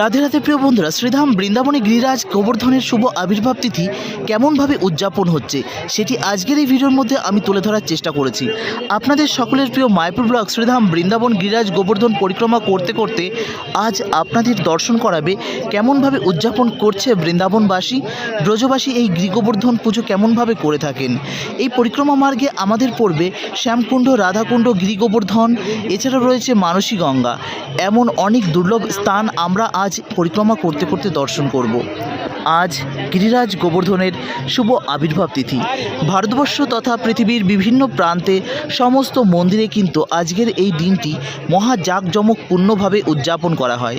রাধে রাধে প্রিয় বন্ধুরা, শ্রীধাম বৃন্দাবনে গিরিরাজ গোবর্ধনের শুভ আবির্ভাব তিথি কেমনভাবে উদযাপন হচ্ছে, সেটি আজকের এই ভিডিওর মধ্যে আমি তুলে ধরার চেষ্টা করেছি। আপনাদের সকলের প্রিয় মায়াপুর ব্লক শ্রীধাম বৃন্দাবন গিরিরাজ গোবর্ধন পরিক্রমা করতে করতে আজ আপনাদের দর্শন করাবে কেমনভাবে উদযাপন করছে বৃন্দাবনবাসী, ব্রজবাসী এই গৃহগোবর্ধন পুজো কেমনভাবে করে থাকেন। এই পরিক্রমা মার্গে আমাদের পড়বে শ্যামকুণ্ড, রাধাকুণ্ড, গিরিগোবর্ধন এছাড়া রয়েছে মানসী গঙ্গা। এমন অনেক দুর্লভ স্থান আমরা আজ পরিক্রমা করতে করতে দর্শন করব। আজ গিরিরাজ গোবর্ধনের শুভ আবির্ভাব তিথি। ভারতবর্ষ তথা পৃথিবীর বিভিন্ন প্রান্তে সমস্ত মন্দিরে কিন্তু আজকের এই দিনটি মহা জাঁকজমকপূর্ণভাবে উদযাপন করা হয়।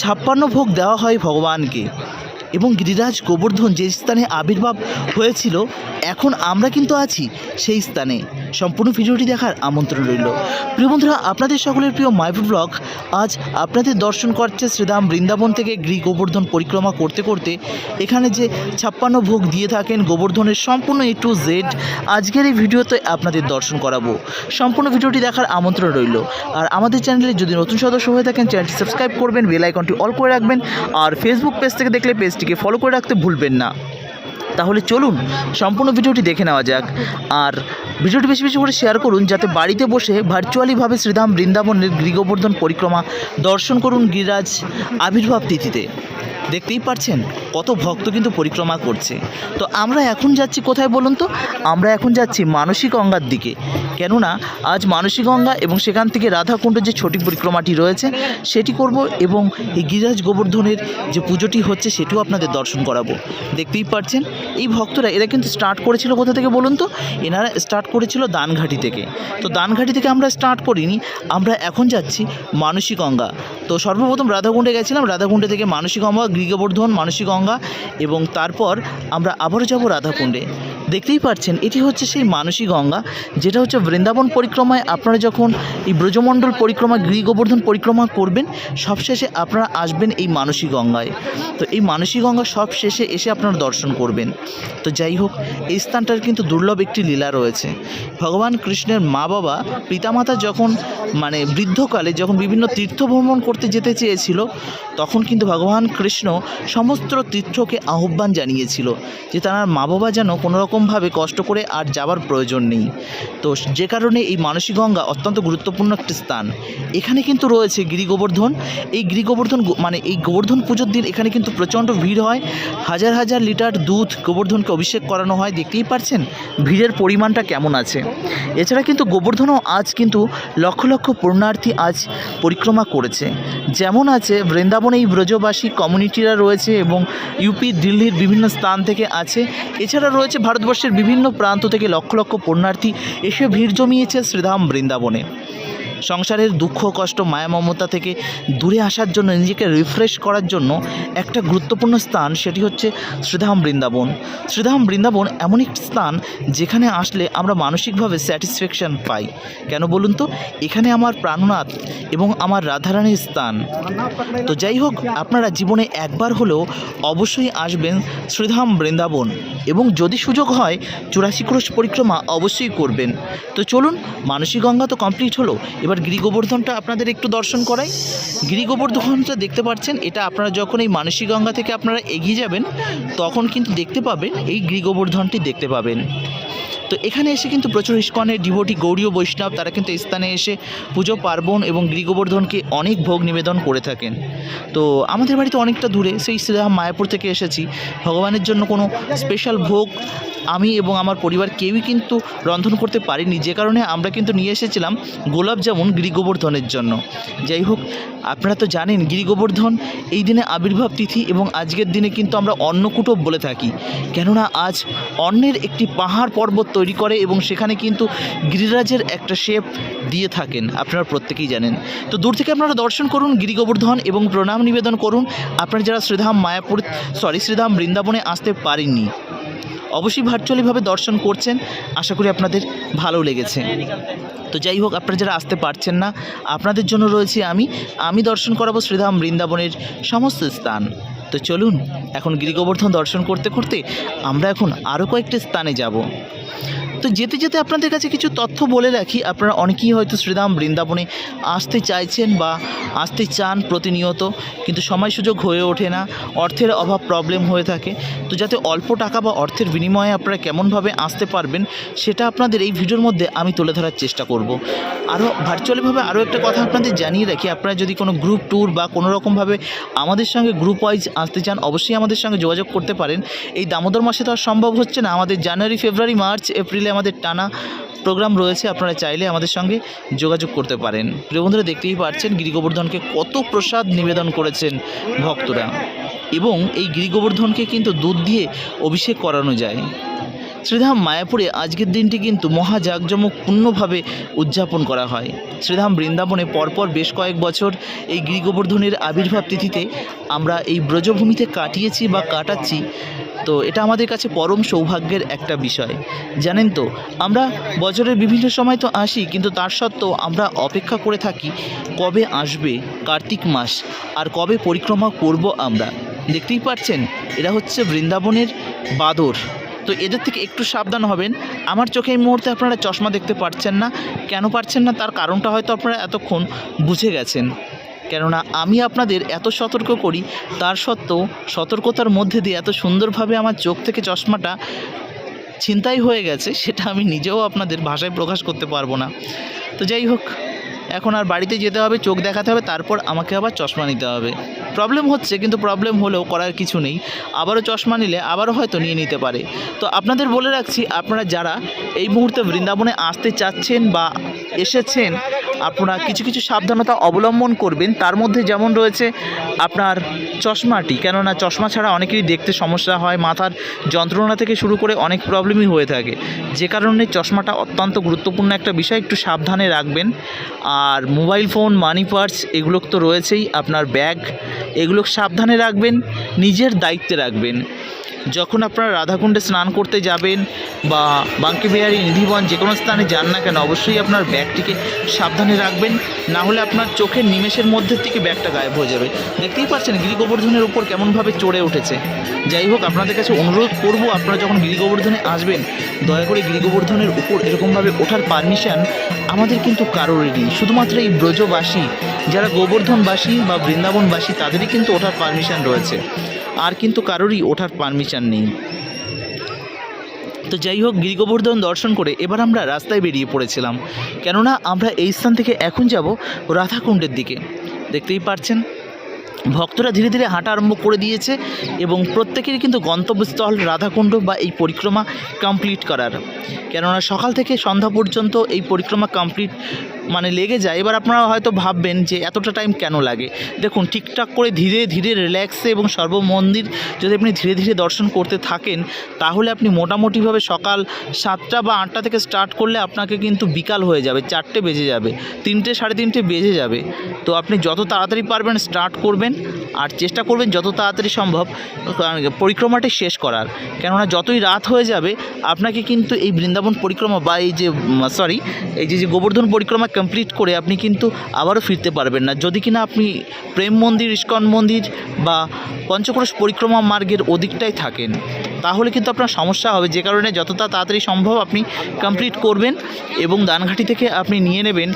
ছাপ্পান্ন ভোগ দেওয়া হয় ভগবানকে। এবং গিরিরাজ গোবর্ধন যে স্থানে আবির্ভাব হয়েছিল, এখন আমরা কিন্তু আছি সেই স্থানে। সম্পূর্ণ ভিডিওটি দেখার আমন্ত্রণ রইল। প্রিয় বন্ধুরা, আপনাদের সকলের প্রিয় মাইফুড ব্লগ আজ আপনাদের দর্শন করছে শ্রীধাম বৃন্দাবন থেকে গৃহ গোবর্ধন পরিক্রমা করতে করতে। এখানে যে ছাপ্পান্ন ভোগ দিয়ে থাকেন গোবর্ধনের সম্পূর্ণ এ টু জেড আজকের এই ভিডিওতে আপনাদের দর্শন করাবো। সম্পূর্ণ ভিডিওটি দেখার আমন্ত্রণ রইল। আর আমাদের চ্যানেলে যদি নতুন সদস্য হয়ে থাকেন, চ্যানেলটি সাবস্ক্রাইব করবেন, বেল আইকনটি অল করে রাখবেন। আর ফেসবুক পেজ থেকে দেখলে পেজটিকে ফলো করে রাখতে ভুলবেন না। তাহলে চলুন, সম্পূর্ণ ভিডিওটি দেখে নেওয়া যাক। আর ভিডিওটি বেশি বেশি করে শেয়ার করুন, যাতে বাড়িতে বসে ভার্চুয়ালিভাবে শ্রীধাম বৃন্দাবনের গৃহবর্ধন পরিক্রমা দর্শন করুন গিরিরাজ আবির্ভাব তিথিতে। দেখতেই পাচ্ছেন কত ভক্ত কিন্তু পরিক্রমা করছে। তো আমরা এখন যাচ্ছি কোথায় বলুন তো? আমরা এখন যাচ্ছি মানসী গঙ্গার দিকে। কেননা, আজ মানসী গঙ্গা এবং সেখান থেকে রাধাকুণ্ডের যে ছটি পরিক্রমাটি রয়েছে, সেটি করব এবং এই গিরিরাজ গোবর্ধনের যে পুজোটি হচ্ছে, সেটিও আপনাদের দর্শন করাবো। দেখতেই পাচ্ছেন এই ভক্তরা, এরা কিন্তু স্টার্ট করেছিল কোথা থেকে বলুন তো? এনারা স্টার্ট করেছিল দানঘাটি থেকে। তো দানঘাটি থেকে আমরা স্টার্ট করিনি, আমরা এখন যাচ্ছি মানসী গঙ্গা তো সর্বপ্রথম রাধাকুণ্ডে গেছিলাম, রাধাকুণ্ডে থেকে মানসী গঙ্গা গৃহবর্ধন মানসী গঙ্গা এবং তারপর আমরা আবারও যাব রাধাকুণ্ডে। দেখতেই পাচ্ছেন এটি হচ্ছে সেই মানসী গঙ্গা যেটা হচ্ছে বৃন্দাবন পরিক্রমায় আপনারা যখন এই ব্রজমণ্ডল পরিক্রমা গৃহ গোবর্ধন পরিক্রমা করবেন, সবশেষে আপনারা আসবেন এই মানসী গঙ্গায় তো এই মানসী গঙ্গা সব শেষে এসে আপনারা দর্শন করবেন। তো যাই হোক, এই স্থানটার কিন্তু দুর্লভ একটি লীলা রয়েছে। ভগবান কৃষ্ণের মা বাবা পিতামাতা যখন মানে বৃদ্ধকালে যখন বিভিন্ন তীর্থ ভ্রমণ করতে যেতে চেয়েছিল, তখন কিন্তু ভগবান কৃষ্ণ সমস্ত তীর্থকে আহ্বান জানিয়েছিল যে তার মা বাবা যেন কোনোরকমভাবে কষ্ট করে আর যাবার প্রয়োজন নেই। তো যে কারণে এই মানসী গঙ্গা অত্যন্ত গুরুত্বপূর্ণ একটি স্থান। এখানে কিন্তু রয়েছে গিরি গোবর্ধন এই গিরি গোবর্ধন মানে এই গোবর্ধন পুজোর দিন এখানে কিন্তু প্রচণ্ড ভিড় হয়। হাজার হাজার লিটার দুধ গোবর্ধনকে অভিষেক করানো হয়। দেখতেই পাচ্ছেন ভিড়ের পরিমাণটা কেমন আছে। এছাড়া কিন্তু গোবর্ধনও আজ কিন্তু লক্ষ লক্ষ পূর্ণার্থী আজ পরিক্রমা করেছে। যেমন আছে বৃন্দাবনে এই ব্রজবাসী কমিউনিটিরা রয়েছে এবং ইউপি দিল্লির বিভিন্ন স্থান থেকে আছে। এছাড়া রয়েছে ভারতবর্ষের বিভিন্ন প্রান্ত থেকে লক্ষ লক্ষ পুণ্যার্থী। এসে ভিড় জমিয়েছে শ্রীধাম বৃন্দাবনে। সংসারের দুঃখ, কষ্ট, মায়া, মমতা থেকে দূরে আসার জন্য, নিজেকে রিফ্রেশ করার জন্য একটা গুরুত্বপূর্ণ স্থান সেটি হচ্ছে শ্রীধাম বৃন্দাবন। শ্রীধাম বৃন্দাবন এমন একটি স্থান যেখানে আসলে আমরা মানসিকভাবে স্যাটিসফ্যাকশান পাই। কেন বলুন তো? এখানে আমার প্রাণনাথ এবং আমার রাধারানীর স্থান। তো যাই হোক, আপনারা জীবনে একবার হলেও অবশ্যই আসবেন শ্রীধাম বৃন্দাবন এবং যদি সুযোগ হয়, চুরাশি ক্রোশ পরিক্রমা অবশ্যই করবেন। তো চলুন মানসিক গঙ্গা তো কমপ্লিট হলো। এবার গিরি গোবর্ধনটা আপনাদের একটু দর্শন করাই। গিরি গোবর্ধনটা দেখতে পাচ্ছেন, এটা আপনারা যখন এই মানসিক গঙ্গা থেকে আপনারা এগিয়ে যাবেন, তখন কিন্তু দেখতে পাবেন, এই গিরি গোবর্ধনটি দেখতে পাবেন। তো এখানে এসে কিন্তু প্রচুর ইস্কনের ডিভোটি গৌরীয় বৈষ্ণব, তারা কিন্তু স্থানে এসে পুজো পার্বণ এবং গৃহগোবর্ধনকে অনেক ভোগ নিবেদন করে থাকেন। তো আমাদের বাড়িতে অনেকটা দূরে, সেই শ্রীরাম মায়াপুর থেকে এসেছি। ভগবানের জন্য কোনো স্পেশাল ভোগ আমি এবং আমার পরিবার কেউই কিন্তু রন্ধন করতে পারিনি। যে কারণে আমরা কিন্তু নিয়ে এসেছিলাম গোলাপ জামুন গিরিগোবর্ধনের জন্য। যাই হোক, আপনারা তো জানেন গিরিগোবর্ধন এই দিনে আবির্ভাব তিথি এবং আজকের দিনে কিন্তু আমরা অন্নকূটব বলে থাকি। কেননা আজ অন্নের একটি পাহাড় পর্বত তৈরি করে এবং সেখানে কিন্তু গিরিরাজের একটা শেপ দিয়ে থাকেন। আপনারা প্রত্যেকেই জানেন। তো দূর থেকে আপনারা দর্শন করুন, গিরিগোবর্ধন এবং প্রণাম নিবেদন করুন। আপনারা যারা শ্রীধাম মায়াপুর সরি শ্রীধাম বৃন্দাবনে আসতে পারেননি, অবশ্যই ভার্চুয়ালিভাবে দর্শন করছেন। আশা করি আপনাদের ভালো লেগেছে। তো যাই হোক, আপনারা যারা আসতে পারছেন না, আপনাদের জন্য রয়েছে আমি। আমি দর্শন করাবো শ্রীধাম বৃন্দাবনের সমস্ত স্থান। তো চলুন, এখন গিরি গোবর্ধন দর্শন করতে করতে আমরা এখন আরও কয়েকটি স্থানে যাব। তো যেতে যেতে আপনাদের কাছে কিছু তথ্য বলে রাখি, আপনারা অনেকেই হয়তো শ্রীরাম বৃন্দাবনে আসতে চাইছেন বা আসতে চান প্রতিনিয়ত, কিন্তু সময় সুযোগ হয়ে ওঠে না, অর্থের অভাব প্রবলেম হয়ে থাকে। তো যাতে অল্প টাকা বা অর্থের বিনিময়ে আপনারা কেমনভাবে আসতে পারবেন, সেটা আপনাদের এই ভিডিওর মধ্যে আমি তুলে ধরার চেষ্টা করব। আরও ভার্চুয়ালিভাবে আরও একটা কথা আপনাদের জানিয়ে রাখি, আপনারা যদি কোনো গ্রুপ ট্যুর বা কোনো রকমভাবে আমাদের সঙ্গে গ্রুপ ওয়াইজ আসতে চান, অবশ্যই আমাদের সঙ্গে যোগাযোগ করতে পারেন। এই দামোদর মাসে তো আর সম্ভব হচ্ছে না। আমাদের জানুয়ারি, ফেব্রুয়ারি, মার্চ, এপ্রিলে আমাদের টানা প্রোগ্রাম রয়েছে। আপনারা চাইলে আমাদের সঙ্গে যোগাযোগ করতে পারেন। প্রিয় বন্ধুরা, দেখতেই পাচ্ছেন গিরিগোবর্ধনকে কত প্রসাদ নিবেদন করেছেন ভক্তরা। এবং এই গিরিগোবর্ধনকে কিন্তু দুধ দিয়ে অভিষেক করানো যায়। শ্রীধাম মায়াপুরে আজকের দিনটি কিন্তু মহা জাঁকজমকপূর্ণভাবে উদযাপন করা হয়। শ্রীধাম বৃন্দাবনে পরপর বেশ কয়েক বছর এই গিরিগোবর্ধনের আবির্ভাব তিথিতে আমরা এই ব্রজভূমিতে কাটিয়েছি বা কাটাচ্ছি, তো এটা আমাদের কাছে পরম সৌভাগ্যের একটা বিষয়। জানেন তো, আমরা বছরের বিভিন্ন সময় তো আসি, কিন্তু তার সত্ত্বেও আমরা অপেক্ষা করে থাকি কবে আসবে কার্তিক মাস আর কবে পরিক্রমা করব আমরা। দেখতেই পাচ্ছেন এরা হচ্ছে বৃন্দাবনের বাদর। তো এদের থেকে একটু সাবধান হবেন। আমার চোখে এই মুহূর্তে আপনারা চশমা দেখতে পাচ্ছেন না। কেন পারছেন না? তার কারণটা হয়তো আপনারা এতক্ষণ বুঝে গেছেন। কেননা আমি আপনাদের এত সতর্ক করি, তার সত্ত্বেও সতর্কতার মধ্যে দিয়ে এত সুন্দরভাবে আমার চোখ থেকে চশমাটা ছিনতাই হয়ে গেছে, সেটা আমি নিজেও আপনাদের ভাষায় প্রকাশ করতে পারব না। তো যাই হোক, এখন আর বাড়িতে যেতে হবে, চোখ দেখাতে হবে, তারপর আমাকে আবার চশমা নিতে হবে। প্রবলেম হচ্ছে, কিন্তু প্রবলেম হলেও করার কিছু নেই। আবারও চশমা নিলে আবারও হয়তো নিয়ে নিতে পারে। তো আপনাদের বলে রাখছি, আপনারা যারা এই মুহূর্তে বৃন্দাবনে আসতে চাচ্ছেন বা এসেছেন আপনারা কিছু কিছু সাবধানতা অবলম্বন করবেন। তার মধ্যে যেমন রয়েছে আপনার চশমাটি। কেননা চশমা ছাড়া অনেকেরই দেখতে সমস্যা হয়, মাথার যন্ত্রণা থেকে শুরু করে অনেক প্রবলেমই হয়ে থাকে। যে কারণে চশমাটা অত্যন্ত গুরুত্বপূর্ণ একটা বিষয়, একটু সাবধানে রাখবেন। আর মোবাইল ফোন, মানি পার্স, এগুলো তো রয়েছেই, আপনার ব্যাগ, এগুলো সাবধানে রাখবেন, নিজের দায়িত্বে রাখবেন। যখন আপনারা রাধাকুণ্ডে স্নান করতে যাবেন বা বাঙ্কি বিহারি নিধিবন যে কোনো স্থানে যান না কেন, অবশ্যই আপনার ব্যাগটিকে সাবধানে রাখবেন। না হলে আপনার চোখের নিমেষের মধ্যে থেকে ব্যাগটা গায়েব হয়ে যাবে। দেখতেই পাচ্ছেন গিরি গোবর্ধনের উপর কেমনভাবে চড়ে উঠেছে। যাই হোক, আপনাদের কাছে অনুরোধ করব, আপনারা যখন গিরি গোবর্ধনে আসবেন, দয়া করে গিরি গোবর্ধনের উপর এরকমভাবে ওঠার পারমিশন আমাদের কিন্তু কারোরই নেই। শুধুমাত্র এই ব্রজবাসী, যারা গোবর্ধনবাসী বা বৃন্দাবনবাসী, তাদেরই কিন্তু ওঠার পারমিশন রয়েছে। আর কিন্তু কারোরই ওঠার পারমিশন নেই। তো যাই হোক, গিরিগোবর্ধন দর্শন করে এবার আমরা রাস্তায় বেরিয়ে পড়েছিলাম। কেননা আমরা এই স্থান থেকে এখন যাব রাধাকুণ্ডের দিকে। দেখতেই পারছেন, ভক্তরা ধীরে ধীরে হাঁটা আরম্ভ করে দিয়েছে এবং প্রত্যেকেরই কিন্তু গন্তব্যস্থল রাধাকুণ্ড বা এই পরিক্রমা কমপ্লিট করার। কেননা সকাল থেকে সন্ধ্যা পর্যন্ত এই পরিক্রমা কমপ্লিট মানে লেগে যায়। এবার আপনারা হয়তো ভাববেন যে এতটা টাইম কেন লাগে? দেখুন, ঠিকঠাক করে ধীরে ধীরে রিল্যাক্সে এবং সর্বমন্দির যদি আপনি ধীরে ধীরে দর্শন করতে থাকেন, তাহলে আপনি মোটামুটিভাবে সকাল সাতটা বা আটটা থেকে স্টার্ট করলে আপনাকে কিন্তু বিকাল হয়ে যাবে, চারটে বেজে যাবে, তিনটে সাড়ে তিনটে বেজে যাবে। তো আপনি যত তাড়াতাড়ি পারবেন স্টার্ট করবেন, আর চেষ্টা করবেন যত তাড়াতাড়ি সম্ভব পরিক্রমাটি শেষ করার। কেননা যতই রাত হয়ে যাবে, আপনাকে কিন্তু এই বৃন্দাবন পরিক্রমা বা এই যে সরি এই যে গোবর্ধন পরিক্রমা কমপ্লিট করে আপনি কিন্তু আবারও ফিরতে পারবেন না। যদি কিনা আপনি প্রেম মন্দির, ইস্কন মন্দির বা পঞ্চক্রোশ পরিক্রমা মার্গের ওদিকটাই থাকেন, তাহলে কিন্তু আপনার সমস্যা হবে। যে কারণে যতটা তাড়াতাড়ি সম্ভব আপনি কমপ্লিট করবেন এবং দানঘাটি থেকে আপনি নিয়ে নেবেন।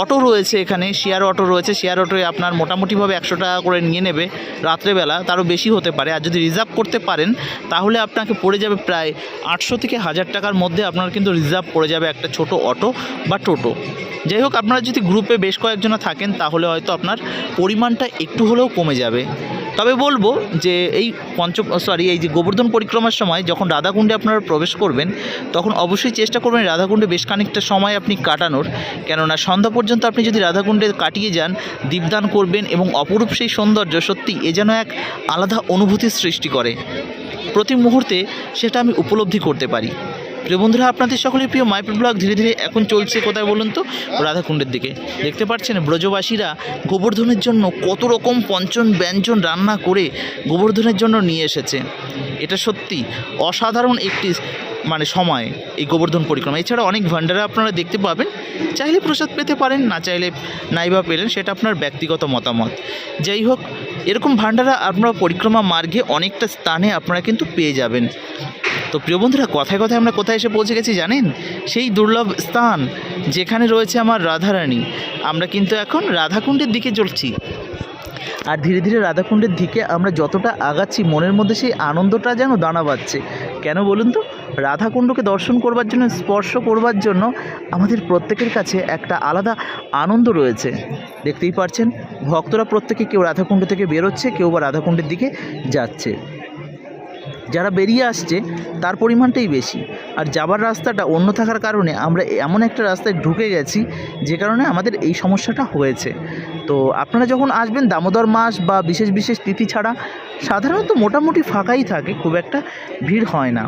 অটো রয়েছে এখানে শেয়ার অটো রয়েছে। শেয়ার অটোয় আপনার মোটামুটিভাবে একশো টাকা করে নিয়ে নেবে রাত্রেবেলা, তারও বেশি হতে পারে। আর যদি রিজার্ভ করতে পারেন, তাহলে আপনাকে পড়ে যাবে প্রায় আটশো থেকে হাজার টাকার মধ্যে আপনার কিন্তু রিজার্ভ পড়ে যাবে একটা ছোট অটো বা টোটো। যাই হোক, আপনারা যদি গ্রুপে বেশ কয়েকজনা থাকেন, তাহলে হয়তো আপনার পরিমাণটা একটু হলেও কমে যাবে। তবে বলব যে এই পঞ্চ সরি এই যে গোবর্ধন পরিক্রমার সময় যখন রাধাকুণ্ডে আপনারা প্রবেশ করবেন, তখন অবশ্যই চেষ্টা করবেন রাধাকুণ্ডে বেশ খানিকটা সময় আপনি কাটানোর। কেননা সন্ধ্যা পর্যন্ত আপনি যদি রাধাকুণ্ডে কাটিয়ে যান, দীপদান করবেন এবং অপরূপ সেই সৌন্দর্য সত্যি এ যেন এক আলাদা অনুভূতির সৃষ্টি করে। প্রতি মুহূর্তে সেটা আমি উপলব্ধি করতে পারি। প্রিয় বন্ধুরা, আপনাদের সকলের প্রিয় মাইপুর ব্লগ ধীরে ধীরে এখন চলছে। কোথায় বলুন তো? রাধাকুণ্ডের দিকে। দেখতে পাচ্ছেন ব্রজবাসীরা গোবর্ধনের জন্য কত রকম পঞ্চন ব্যঞ্জন রান্না করে গোবর্ধনের জন্য নিয়ে এসেছে। এটা সত্যি অসাধারণ একটি মানে সময় এই গোবর্ধন পরিক্রমা। এছাড়া অনেক ভান্ডারে আপনারা দেখতে পাবেন। চাইলে প্রসাদ পেতে পারেন, না চাইলে নাইবা পেলেন, সেটা আপনার ব্যক্তিগত মতামত। যাই হোক, এরকম ভান্ডারা আপনারা পরিক্রমা মার্গে অনেকটা স্থানে আপনারা কিন্তু পেয়ে যাবেন। তো প্রিয় বন্ধুরা, কথায় কথায় আমরা কোথায় এসে পৌঁছে গেছি জানেন? সেই দুর্লভ স্থান যেখানে রয়েছে আমার রাধারানী। আমরা কিন্তু এখন রাধাকুণ্ডের দিকে চলছি। আর ধীরে ধীরে রাধাকুণ্ডের দিকে আমরা যতটা আগাচ্ছি, মনের মধ্যে সেই আনন্দটা যেন দানা বাঁধছে। কেন বলুন তো? রাধাকুণ্ডকে দর্শন করবার জন্য, স্পর্শ করবার জন্য আমাদের প্রত্যেকের কাছে একটা আলাদা আনন্দ রয়েছে। দেখতেই পারছেন, ভক্তরা প্রত্যেকে কেউ রাধাকুণ্ড থেকে বেরোচ্ছে, কেউ বা রাধাকুণ্ডের দিকে যাচ্ছে। যারা বেরিয়ে আসছে, তার পরিমাণটাই বেশি। আর যাবার রাস্তাটা অন্য থাকার কারণে আমরা এমন একটা রাস্তায় ঢুকে গেছি, যে কারণে আমাদের এই সমস্যাটা হয়েছে। তো আপনারা যখন আসবেন, দামোদর মাস বা বিশেষ বিশেষ তিথি ছাড়া, সাধারণত মোটামুটি ফাঁকাই থাকে, খুব একটা ভিড় হয় না।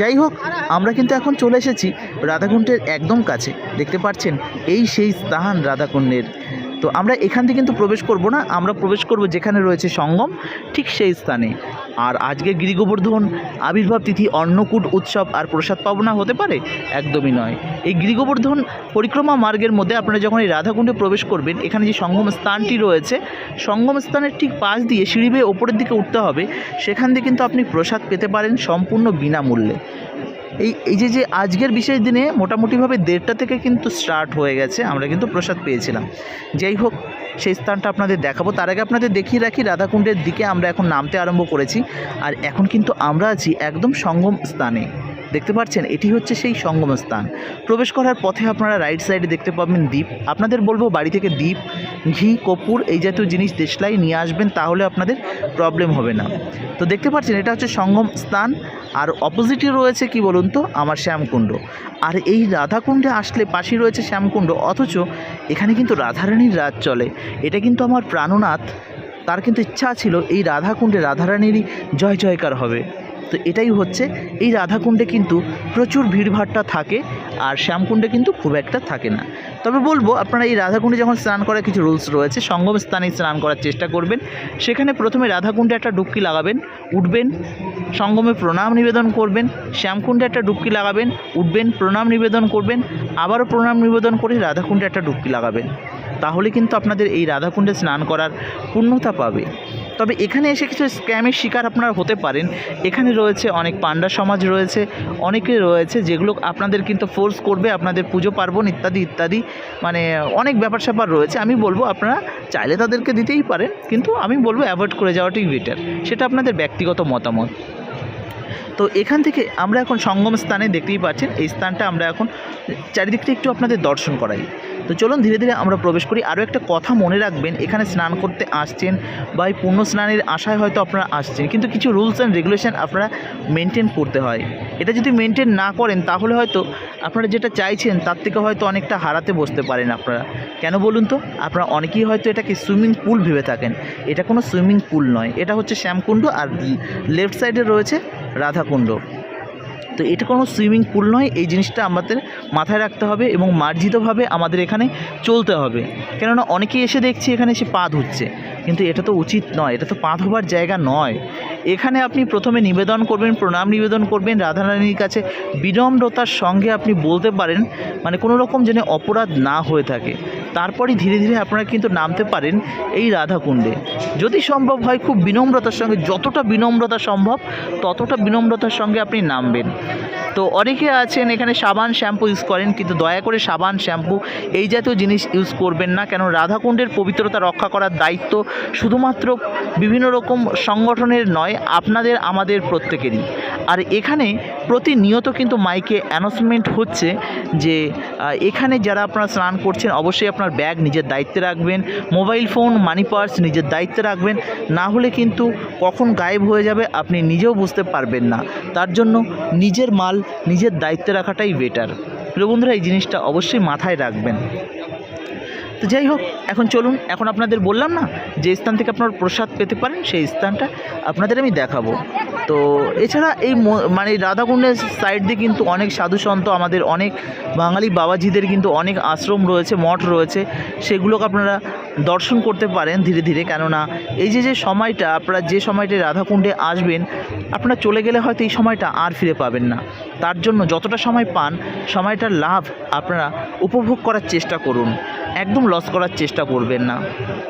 যাই হোক, আমরা কিন্তু এখন চলে এসেছি রাধাকুণ্ডের একদম কাছে। দেখতে পাচ্ছেন, এই সেই স্থান রাধাকুণ্ডের। তো আমরা এখান থেকে কিন্তু প্রবেশ করব না, আমরা প্রবেশ করব যেখানে রয়েছে সঙ্গম, ঠিক সেই স্থানে। আর আজকে গিরিগোবর্ধন আবির্ভাব তিথি অন্নকূট উৎসব আর প্রসাদ পাবনা হতে পারে? একদমই নয়। এই গিরিগোবর্ধন পরিক্রমা মার্গের মধ্যে আপনারা যখন এই রাধাকুণ্ডে প্রবেশ করবেন, এখানে যে সঙ্গম স্থানটি রয়েছে, সঙ্গম স্থানের ঠিক পাশ দিয়ে সিঁড়ি বেয়ে ওপরের দিকে উঠতে হবে। সেখান দিয়ে কিন্তু আপনি প্রসাদ পেতে পারেন সম্পূর্ণ বিনামূল্যে। এই এই যে যে আজকের বিশেষ দিনে মোটামুটিভাবে দেড়টা থেকে কিন্তু স্টার্ট হয়ে গেছে, আমরা কিন্তু প্রসাদ পেয়েছিলাম। যাই হোক, সেই স্থানটা আপনাদের দেখাবো। তার আগে আপনাদের দেখিয়ে রাখি, রাধাকুণ্ডের দিকে আমরা এখন নামতে আরম্ভ করেছি। আর এখন কিন্তু আমরা আছি একদম সঙ্গম স্থানে। দেখতে পাচ্ছেন, এটি হচ্ছে সেই সঙ্গম স্থান প্রবেশ করার পথে আপনারা রাইট সাইডে দেখতে পাবেন দ্বীপ। আপনাদের বলব বাড়ি থেকে দ্বীপ, ঘি কপুর এই জাতীয় জিনিস দেশলাই নিয়ে আসবেন, তাহলে আপনাদের প্রবলেম হবে না। তো দেখতে পাচ্ছেন, এটা হচ্ছে সঙ্গম স্থান আর অপোজিটে রয়েছে কি বলুন তো? আমার শ্যামকুণ্ড। আর এই রাধাকুণ্ডে আসলে পাশেই রয়েছে শ্যামকুণ্ড, অথচ এখানে কিন্তু রাধারানীর রাত চলে। এটা কিন্তু আমার প্রাণনাথ, তার কিন্তু ইচ্ছা ছিল এই রাধাকুণ্ডে রাধারানীরই জয় জয়কার হবে। তো এটাই হচ্ছে। এই রাধাকুণ্ডে কিন্তু প্রচুর ভিড়ভাট্টা থাকে আর শ্যামকুণ্ডে কিন্তু খুব একটা থাকে না। তবে বলব, আপনারা এই রাধাকুণ্ডে যখন স্নান করার কিছু রুলস রয়েছে, সঙ্গম স্থানে স্নান করার চেষ্টা করবেন। সেখানে প্রথমে রাধাকুণ্ডে একটা ডুবকি লাগাবেন, উঠবেন, সঙ্গমে প্রণাম নিবেদন করবেন, শ্যামকুণ্ডে একটা ডুবকি লাগাবেন, উঠবেন, প্রণাম নিবেদন করবেন, আবারও প্রণাম নিবেদন করে রাধাকুণ্ডে একটা ডুবকি লাগাবেন। তাহলে কিন্তু আপনাদের এই রাধাকুণ্ডে স্নান করার পূর্ণতা পাবে। তবে এখানে এসে কিছু স্ক্যামের শিকার আপনারা হতে পারেন। এখানে রয়েছে অনেক পান্ডা সমাজ রয়েছে, অনেকে রয়েছে যেগুলো আপনাদের কিন্তু ফোর্স করবে, আপনাদের পুজো পার্বণ ইত্যাদি ইত্যাদি। মানে অনেক ব্যাপার স্যাপার রয়েছে, আমি বলব আপনারা চাইলে তাদেরকে দিতেই পারেন, কিন্তু আমি বলব অ্যাভয়েড করে যাওয়াটাই বেটার সেটা আপনাদের ব্যক্তিগত মতামত। তো এখান থেকে আমরা এখন সঙ্গম স্থানে দেখতেই পাচ্ছেন, এই স্থানটা আমরা এখন চারিদিকটা একটু আপনাদের দর্শন করাই। তো চলুন ধীরে ধীরে আমরা প্রবেশ করি। আরও একটা কথা মনে রাখবেন, এখানে স্নান করতে আসছেন বা এই পূর্ণ স্নানের আশায় হয়তো আপনারা আসছেন, কিন্তু কিছু রুলস অ্যান্ড রেগুলেশন আপনারা মেনটেন করতে হয়। এটা যদি মেনটেন না করেন, তাহলে হয়তো আপনারা যেটা চাইছেন, তার থেকে হয়তো অনেকটা হারাতে বসতে পারেন আপনারা। কেন বলুন তো? আপনারা অনেকেই হয়তো এটাকে সুইমিং পুল ভেবে থাকেন। এটা কোনো সুইমিং পুল নয়। এটা হচ্ছে শ্যামকুণ্ড আর লেফট সাইডে রয়েছে রাধাকুণ্ড। তো এটা কোনো সুইমিং পুল নয়, এই জিনিসটা আমাদের মাথায় রাখতে হবে এবং মার্জিতভাবে আমাদের এখানে চলতে হবে। কেননা অনেকেই এসে দেখছি এখানে এসে পা ধুচ্ছে, কিন্তু এটা তো উচিত নয়, এটা তো পা ধোবার জায়গা নয়। এখানে আপনি প্রথমে নিবেদন করবেন, প্রণাম নিবেদন করবেন, রাধারানীর কাছে বিনম্রতার সঙ্গে আপনি বলতে পারেন মানে কোনো রকম যেন অপরাধ না হয়ে থাকে। তারপরই ধীরে ধীরে আপনারা কিন্তু নামতে পারেন এই রাধাকুণ্ডে। যদি সম্ভব হয় খুব বিনম্রতার সঙ্গে, যতটা বিনম্রতা সম্ভব, ততটা বিনম্রতার সঙ্গে আপনি নামবেন। তো অনেকে আছেন, এখানে সাবান শ্যাম্পু ইউজ করেন, কিন্তু দয়া করে সাবান শ্যাম্পু এই জাতীয় জিনিস ইউজ করবেন না। কেন রাধাকুণ্ডের পবিত্রতা রক্ষা করার দায়িত্ব শুধুমাত্র বিভিন্ন রকম সংগঠনের নয়, আপনাদের, আমাদের প্রত্যেকেরই। আর এখানে প্রতিনিয়ত কিন্তু মাইকে অ্যানাউন্সমেন্ট হচ্ছে যে এখানে যারা আপনারা স্নান করছেন, অবশ্যই আপনার ব্যাগ নিজের দায়িত্বে রাখবেন, মোবাইল ফোন মানি পার্স নিজের দায়িত্বে রাখবেন, না হলে কিন্তু কখন গায়েব হয়ে যাবে আপনি নিজেও বুঝতে পারবেন না। তার জন্য নিজের মাল নিজের দায়িত্বে রাখাটাই বেটার প্রিয় বন্ধুরা, এই জিনিসটা অবশ্যই মাথায় রাখবেন। তো যাই হোক, এখন চলুন, এখন আপনাদের বললাম না, যে স্থান থেকে আপনার প্রসাদ পেতে পারেন, সেই স্থানটা আপনাদের আমি দেখাবো। তো এছাড়া এই মানে রাধাকুণ্ডের সাইড দিয়ে কিন্তু অনেক সাধু সন্ত, আমাদের অনেক বাঙালি বাবাজিদের কিন্তু অনেক আশ্রম রয়েছে, মঠ রয়েছে, সেগুলোকে আপনারা দর্শন করতে পারেন ধীরে ধীরে। কেননা এই যে যে সময়টা, আপনারা যে সময়টা রাধাকুণ্ডে আসবেন, আপনারা চলে গেলে হয়তো এই সময়টা আর ফিরে পাবেন না। তার জন্য যতটা সময় পান, সময়টার লাভ আপনারা উপভোগ করার চেষ্টা করুন। একদম লস করার চেষ্টা করবেন না।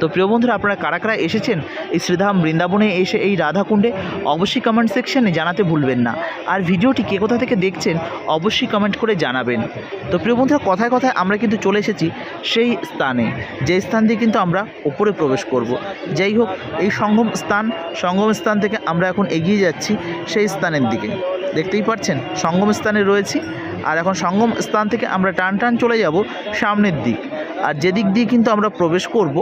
তো প্রিয় বন্ধুরা, আপনারা কারা কারা এসেছেন এই শ্রীধাম বৃন্দাবনে এসে এই রাধাকুণ্ডে, অবশ্যই কমেন্ট সেকশনে জানাতে ভুলবেন না। আর ভিডিওটি কে কোথা থেকে দেখছেন, অবশ্যই কমেন্ট করে জানাবেন। তো প্রিয় বন্ধুরা, কথায় কথায় আমরা কিন্তু চলে এসেছি সেই স্থানে। যে স্থান দিয়ে কিন্তু আমরা ওপরে প্রবেশ করব। যাই হোক, এই সঙ্গম স্থান সঙ্গম স্থান থেকে আমরা এখন এগিয়ে যাচ্ছি সেই স্থানের দিকে। দেখতেই পাচ্ছেন, সঙ্গম স্থানে রয়েছি। আর এখন সঙ্গম স্থান থেকে আমরা টান টান চলে যাব সামনের দিক। আর যেদিক দিয়ে কিন্তু আমরা প্রবেশ করব,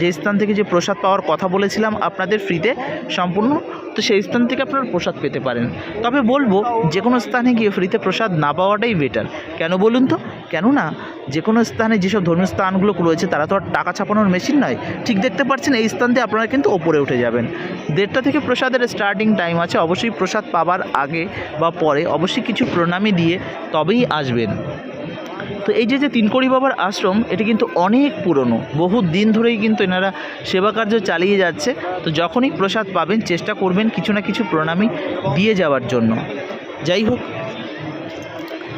যে স্থান থেকে যে প্রসাদ পাওয়ার কথা বলেছিলাম আপনাদের ফ্রিতে সম্পূর্ণ, তো সেই স্থান থেকে আপনারা প্রসাদ পেতে পারেন। তবে বলব যে কোনো স্থানে গিয়ে ফ্রিতে প্রসাদ না পাওয়াটাই বেটার কেন বলুন তো? কেননা যে কোনো স্থানে যেসব ধর্মীয় স্থানগুলো রয়েছে, তারা তো আর টাকা ছাপানোর মেশিন নয়। ঠিক দেখতে পাচ্ছেন, এই স্থান দিয়ে আপনারা কিন্তু ওপরে উঠে যাবেন। দেড়টা থেকে প্রসাদের স্টার্টিং টাইম আছে, অবশ্যই প্রসাদ পাবার আগে বা পরে অবশ্যই কিছু প্রণামী দিয়ে তবেই আসবেন। তো এই যে যে তিনকড়ি বাবার আশ্রম, এটি কিন্তু অনেক পুরনো। বহু দিন ধরেই কিন্তু এনারা সেবা কার্য চালিয়ে যাচ্ছে। তো যখনই প্রসাদ পাবেন, চেষ্টা করবেন কিছু না কিছু প্রণামী দিয়ে যাওয়ার জন্য। যাই হোক,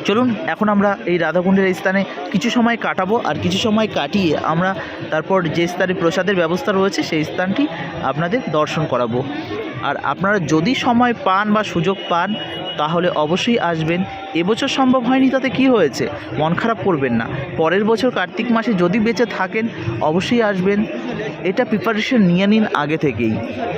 চলুন, এখন আমরা এই রাধাকুণ্ডের স্থানে কিছু সময় কাটাবো আর কিছু সময় কাটিয়ে আমরা তারপর যে স্থানে প্রসাদের ব্যবস্থা রয়েছে, সেই স্থানটি আপনাদের দর্শন করাবো। আর আপনারা যদি সময় পান বা সুযোগ পান, তাহলে অবশ্যই আসবেন। এবছর সম্ভব হয়নি, তাতে কি হয়েছে? মন খারাপ করবেন না। পরের বছর কার্তিক মাসে যদি বেঁচে থাকেন, অবশ্যই আসবেন। এটা প্রিপারেশন নিয়ে নিন আগে থেকেই।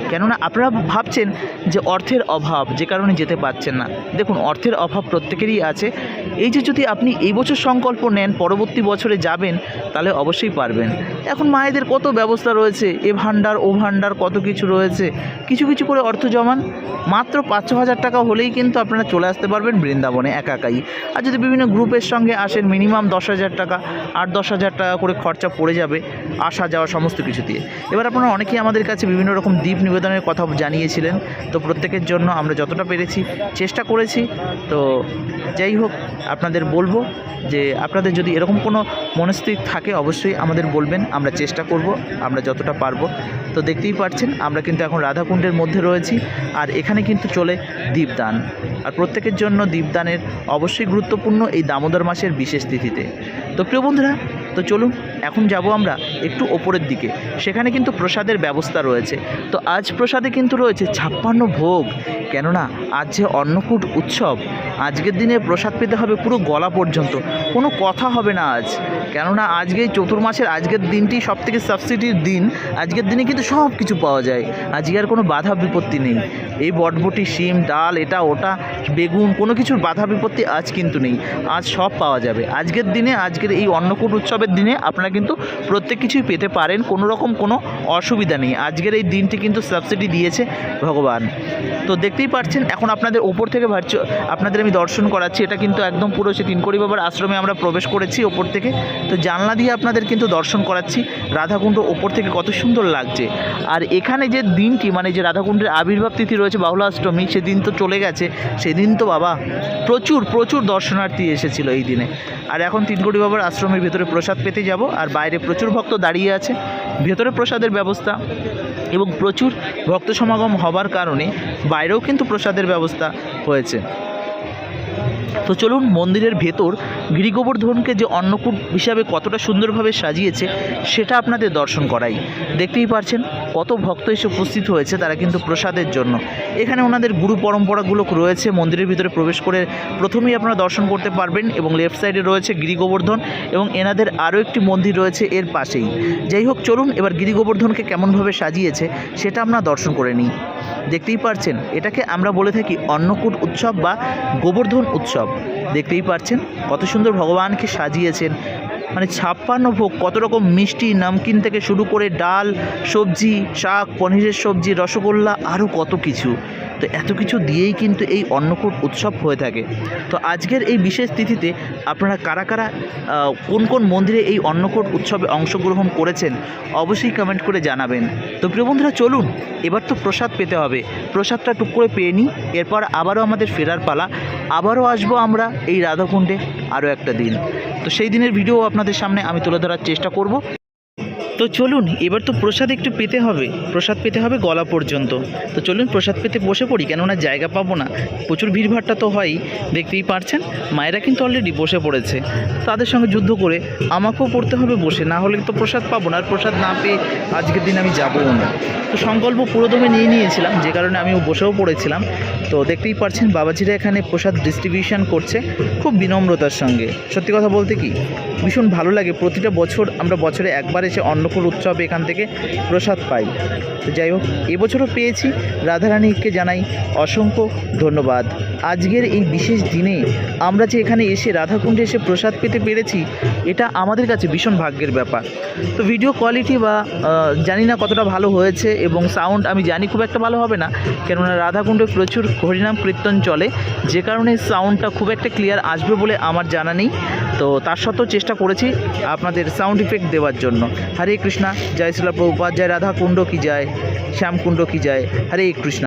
কেননা আপনারা ভাবছেন যে অর্থের অভাব, যে কারণে যেতে পারছেন না। দেখুন, অর্থের অভাব প্রত্যেকেরই আছে। এই যে যদি আপনি এই বছর সংকল্প নেন, পরবর্তী বছরে যাবেন, তাহলে অবশ্যই পারবেন। এখন মায়েদের কত ব্যবস্থা রয়েছে? এ ভাণ্ডার, ও ভাণ্ডার, কত কিছু রয়েছে? কিছু কিছু করে অর্থ জমান। মাত্র পাঁচ ছ হাজার টাকা হলেই কিন্তু আপনারা চলে আসতে পারবেন বৃন্দাবনে একা একাই। আর যদি বিভিন্ন গ্রুপের সঙ্গে আসেন, মিনিমাম দশ হাজার টাকা আট দশ হাজার টাকা করে খরচা পড়ে যাবে আসা যাওয়া সমস্ত কিছু দিয়ে। এবার আপনারা অনেকেই আমাদের কাছে বিভিন্ন রকম দ্বীপ নিবেদনের কথা জানিয়েছিলেন। তো প্রত্যেকের জন্য আমরা যতটা পেরেছি চেষ্টা করেছি। তো যাই হোক, আপনাদের বলব যে আপনাদের যদি এরকম কোনো মনস্থিতি থাকে, অবশ্যই আমাদের বলবেন। আমরা চেষ্টা করব, আমরা যতটা পারব। তো দেখতেই পাচ্ছেন, আমরা কিন্তু এখন রাধাকুণ্ডের মধ্যে রয়েছি। আর এখানে কিন্তু চলে দীপদান। আর প্রত্যেকের জন্য দীপদানের অবশ্যই গুরুত্বপূর্ণ এই দামোদর মাসের বিশেষ তিথিতে। তো প্রিয় বন্ধুরা তো চলুন, এখন যাব আমরা একটু ওপরের দিকে। সেখানে কিন্তু প্রসাদের ব্যবস্থা রয়েছে। তো আজ প্রসাদে কিন্তু রয়েছে ছাপ্পান্ন ভোগ। কেননা, আজ যে অন্নকূট উৎসব, আজকের দিনে প্রসাদ পেতে হবে পুরো গলা পর্যন্ত। কোনো কথা হবে না আজ। কেননা আজকে চতুর্মাসের আজকের দিনটি সব থেকে সাবসিডির দিন। আজকের দিনে কিন্তু সব কিছু পাওয়া যায়। আজকে আর কোনো বাধা বিপত্তি নেই। এই বটবটি, শিম, ডাল, এটা, ওটা, বেগুন, কোনো কিছুর বাধা বিপত্তি আজ কিন্তু নেই। আজ সব পাওয়া যাবে। আজকের দিনে, আজকের এই অন্নকূট উৎসবের দিনে আপনারা কিন্তু প্রত্যেক কিছুই পেতে পারেন। কোনো রকম কোনো অসুবিধা নেই। আজকের এই দিনটি কিন্তু সাবসিডি দিয়েছে ভগবান। তো দেখতেই পাচ্ছেন, এখন আপনাদের ওপর থেকে ভার্চু আপনাদের আমি দর্শন করাচ্ছি। এটা কিন্তু একদম পুরো সে তিনকড়ি বাবার আশ্রমে আমরা প্রবেশ করেছি ওপর থেকে। তো জানলা দিয়ে আপনাদের কিন্তু দর্শন করাচ্ছি। রাধাকুণ্ড ওপর থেকে কত সুন্দর লাগছে। আর এখানে যে দিনটি মানে যে রাধাকুণ্ডের আবির্ভাব তিথি রয়েছে, বাহুলাষ্টমী, সেদিন তো চলে গেছে। সেদিন তো বাবা, প্রচুর প্রচুর দর্শনার্থী এসেছিল এই দিনে। আর এখন তিনকড়ি বাবার আশ্রমের ভেতরে প্রসাদ পেতে যাব, আর বাইরে প্রচুর ভক্ত দাঁড়িয়ে আছে। ভেতরে প্রসাদের ব্যবস্থা এবং প্রচুর ভক্ত সমাগম হবার কারণে বাইরেও কিন্তু প্রসাদের ব্যবস্থা হয়েছে। তো চলুন মন্দিরের ভেতর গিরিগোবর্ধনকে যে অন্নকূট হিসাবে কতটা সুন্দরভাবে সাজিয়েছে, সেটা আপনাদের দর্শন করাই। দেখতেই পারছেন, কত ভক্ত এসে উপস্থিত হয়েছে তারা কিন্তু প্রসাদের জন্য। এখানে ওনাদের গুরু পরম্পরাগুলো রয়েছে, মন্দিরের ভিতরে প্রবেশ করে প্রথমেই আপনারা দর্শন করতে পারবেন এবং লেফট সাইডে রয়েছে গিরিগোবর্ধন এবং এনাদের আরও একটি মন্দির রয়েছে এর পাশেই। যাই হোক, চলুন এবার গিরিগোবর্ধনকে কেমনভাবে সাজিয়েছে, সেটা আমরা দর্শন করে নিই। দেখতেই পারছেন, এটাকে আমরা বলে থাকি অন্নকূট উৎসব বা গোবর্ধন উৎসব। দেখতেই পারছেন, কত সুন্দর ভগবানকে সাজিয়েছেন মানে ছাপ্পান্ন ভোগ, কত রকম মিষ্টি নামকিন থেকে শুরু করে ডাল, সবজি, শাক, পনিরের সবজি, রসগোল্লা আরও কত কিছু। তো এত কিছু দিয়েই কিন্তু এই অন্নকূট উৎসব হয়ে থাকে। তো আজকের এই বিশেষ তিথিতে আপনারা কারা কারা কোন কোন মন্দিরে এই অন্নকূট উৎসবে অংশগ্রহণ করেছেন, অবশ্যই কমেন্ট করে জানাবেন। তো প্রিয় বন্ধুরা, চলুন, এবার তো প্রসাদ পেতে হবে। প্রসাদটা টুক করে পেয়ে নিই, এরপর আবারও আমাদের ফেরার পালা। আবারও আসব আমরা এই রাধাকুণ্ডে আরও একটা দিন। তো সেই দিনের ভিডিও আপনাদের সামনে আমি তুলে ধরার চেষ্টা করব। তো চলুন, এবার তো প্রসাদ একটু পেতে হবে। প্রসাদ পেতে হবে গলা পর্যন্ত। তো চলুন, প্রসাদ পেতে বসে পড়ি, কেননা জায়গা পাবো না। প্রচুর ভিড়ভাড়টা তো হয়ই দেখতেই পারছেন? মায়েরা কিন্তু অলরেডি বসে পড়েছে। তাদের সঙ্গে যুদ্ধ করে আমাকেও পড়তে হবে বসে, না হলে তো প্রসাদ পাবো না। আর প্রসাদ না পেয়ে আজকের দিন আমি যাবও না। তো সংকল্প পুরোদমে নিয়ে নিয়েছিলাম, যে কারণে আমি বসেও পড়েছিলাম। তো দেখতেই পারছেন, বাবাজিরা এখানে প্রসাদ ডিস্ট্রিবিউশন করছে খুব বিনম্রতার সঙ্গে। সত্যি কথা বলতে কি, ভীষণ ভালো লাগে। প্রতিটা বছর আমরা বছরে একবার এসে অন্নকূট উৎসবে এখান থেকে প্রসাদ পাই। যাই হোক, এবছরও পেয়েছি। রাধারানীকে জানাই অসংখ্য ধন্যবাদ। আজকের এই বিশেষ দিনে আমরা যে এখানে এসে রাধাকুণ্ডে এসে প্রসাদ পেতে পেরেছি, এটা আমাদের কাছে ভীষণ ভাগ্যের ব্যাপার। তো ভিডিও কোয়ালিটি বা জানি না কতটা ভালো হয়েছে এবং সাউন্ড আমি জানি খুব একটা ভালো হবে না, কেননা রাধাকুণ্ডে প্রচুর হরিনাম কীর্তন চলে। যে কারণে সাউন্ডটা খুব একটা ক্লিয়ার আসবে বলে আমার জানা নেই। তো তার সত্ত্বেও চেষ্টা করেছি আপনাদের সাউন্ড ইফেক্ট দেওয়ার জন্য। কৃষ্ণা। জয় শিলা প্রভুপাত জয় রাধা কুণ্ড কি যায় শ্যামকুণ্ড কি যায় হরে কৃষ্ণা।